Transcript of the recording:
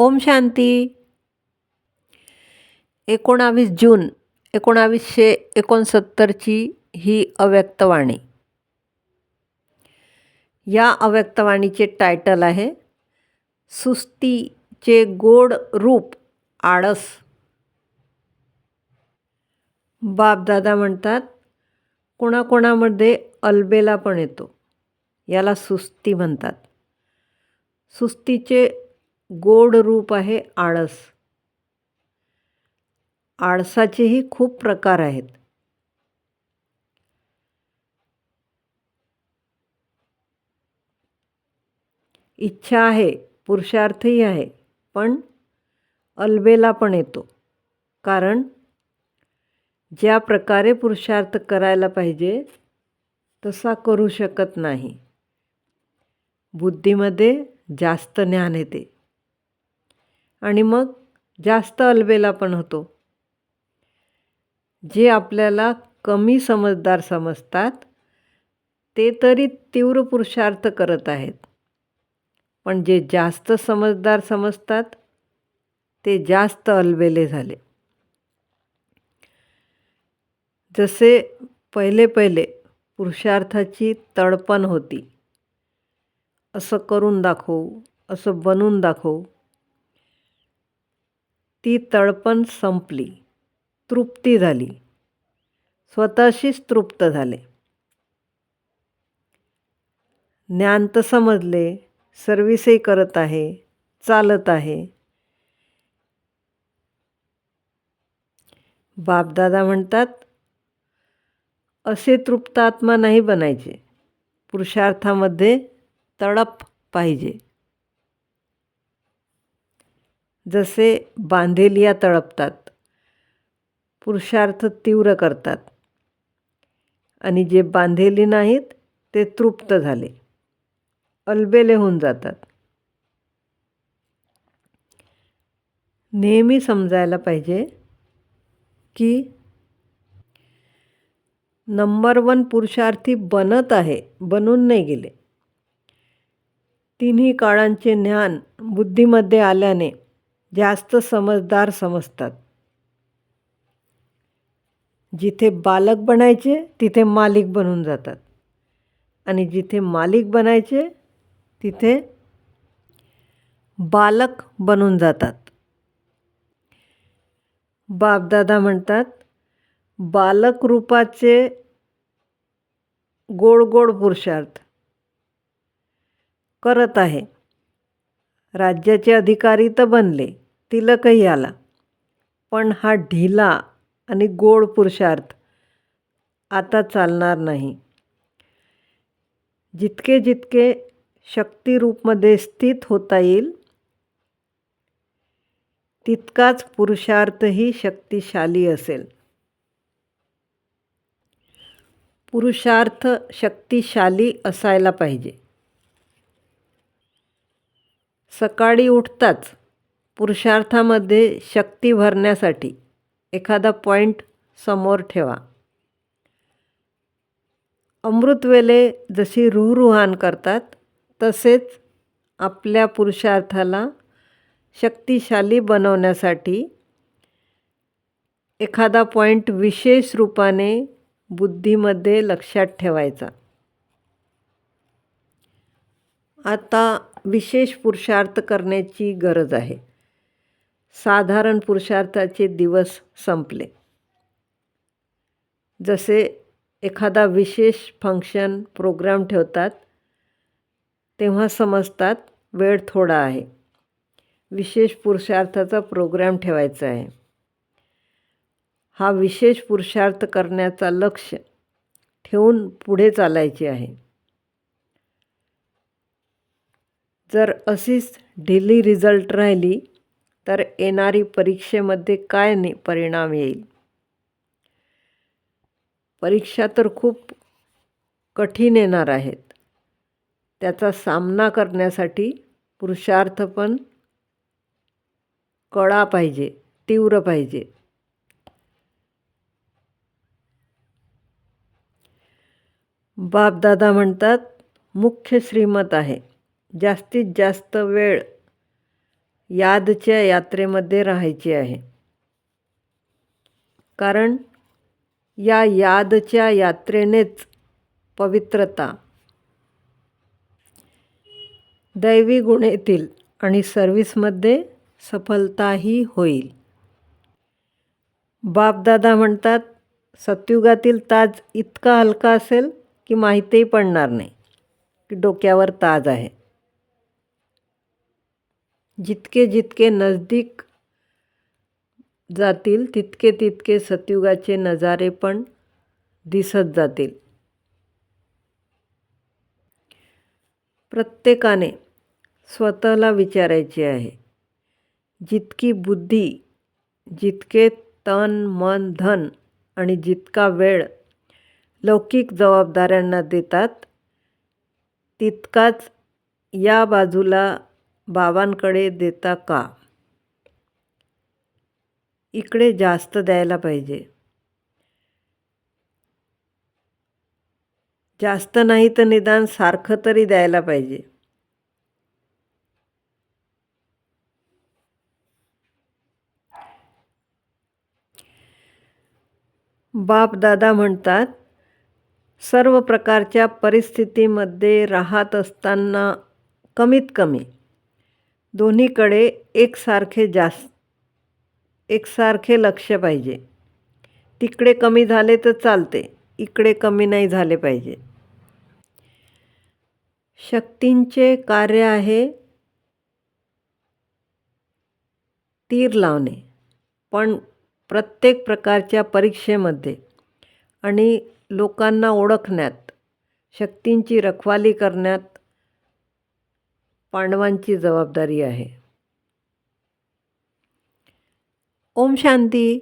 ओम शांती. एकोणावीस जून एकोणावीसशे एकोणसत्तरची ही अव्यक्तवाणी. या अव्यक्तवाणीचे टायटल आहे सुस्तीचे गोड रूप आळस. बापदादा म्हणतात कोणाकोणामध्ये अलबेला पण येतो याला सुस्ती म्हणतात. सुस्तीचे गोड रूप आहे आळस. आळसाचेही खूप प्रकार आहेत. इच्छा आहे पुरुषार्थही आहे पण अलबेला पण येतो. कारण ज्या प्रकारे पुरुषार्थ करायला पाहिजे तसा करू शकत नाही. बुद्धीमध्ये जास्त ज्ञान येते. आणि मग जास्त अलबेला पण होतो. जे आपल्याला कमी समजदार समजतात ते तरी तीव्र पुरुषार्थ करत आहेत. पण जे जास्त समजदार समजतात ते जास्त अलबेले झाले. जसे पहिले पहिले पुरुषार्थाची तडपण होती. असं करून दाखवू असं बनून दाखवू ती तळपण संपली. तृप्ती झाली. स्वतःशीच तृप्त झाले. ज्ञान तर समजले. सर्विसही करत आहे. चालत आहे. बापदादा म्हणतात असे तृप्त आत्मा नाही बनायचे. पुरुषार्थामध्ये तडप पाहिजे. जसे बांधेलिया तळपतात पुरुषार्थ तीव्र करतात आणि जे बांधेली नाहीत ते तृप्त झाले. अलबेले होऊन जातात. नेहमी समजायला पाहिजे की नंबर वन पुरुषार्थी बनत आहे बनून नाही गेले. तिन्ही काळांचे ज्ञान बुद्धीमध्ये आल्याने जास्त समजदार समजतात. जिथे बालक बनायचे तिथे मालिक बनून जातात. आणि जिथे मालिक बनायचे तिथे बालक बनून जातात. बापदादा म्हणतात बालक रूपाचे गोड गोड पुरुषार्थ करत आहे. राज्याचे अधिकारी तर बनले तिलकही आला. पण हा ढिला आणि गोड पुरुषार्थ आता चालणार नाही. जितके जितके शक्तिरूपमध्ये स्थित होता येईल तितकाच पुरुषार्थही शक्तिशाली असेल. पुरुषार्थ शक्तिशाली असायला पाहिजे. सकाळी उठताच पुरुषार्थामध्ये शक्ती भरण्यासाठी एखादा पॉईंट समोर ठेवा. अमृतवेले जशी रुहरुहान करतात तसेच आपल्या पुरुषार्थाला शक्तिशाली बनवण्यासाठी एखादा पॉईंट विशेष रूपाने बुद्धीमध्ये लक्षात ठेवायचा. आता विशेष पुरुषार्थ करण्याची गरज आहे. साधारण पुरुषार्थाचे दिवस संपले. जसे एखादा विशेष फंक्शन प्रोग्राम ठेवतात तेव्हा समजतात वेळ थोडा आहे. विशेष पुरुषार्थाचा प्रोग्राम ठेवायचा आहे. हा विशेष पुरुषार्थ करण्याचा लक्ष ठेवून पुढे चालायचे आहे. जर अशीच ढिली रिझल्ट राहिली तर येणारी परीक्षेमध्ये काय नि परिणाम येईल? परीक्षा तर खूप कठीण येणार आहेत. त्याचा सामना करण्यासाठी पुरुषार्थ पण कळा पाहिजे तीव्र पाहिजे. बापदादा म्हणतात मुख्य श्रीमत आहे. जास्तीत जास्त वेळ यादच्या यात्रेमध्ये राहायची आहे. कारण या यादच्या यात्रेनेच पवित्रता दैवी गुण येतील आणि सर्व्हिसमध्ये सफलताही होईल. बापदादा म्हणतात सत्युगातील ताज इतका हलका असेल की माहितीही पडणार नाही की डोक्यावर ताज आहे. जितके जितके नजदीक जातील तितके तितके सतयुगाचे नजारे पण दिसत जातील. प्रत्येकाने स्वतःला विचारायचे आहे जितकी बुद्धी जितके तन मन धन आणि जितका वेळ लौकिक जबाबदाऱ्यांना देतात तितकाच या बाजूला बाबांकडे देता का? इकडे जास्त द्यायला पाहिजे. जास्त नाही तर निदान सारखं तरी द्यायला पाहिजे. बाप दादा म्हणतात सर्व प्रकारच्या परिस्थितीमध्ये राहत असताना कमीत कमी दोन्हीकडे एकसारखे जास्त एकसारखे लक्ष पाहिजे. तिकडे कमी झाले तर चालते इकडे कमी नाही झाले पाहिजे. शक्तींचे कार्य आहे तीर लावणे पण प्रत्येक प्रकारच्या परीक्षेमध्ये आणि लोकांना ओळखण्यात शक्तींची रखवाली करण्यात पांडवांची जबाबदारी आहे. ओम शांती.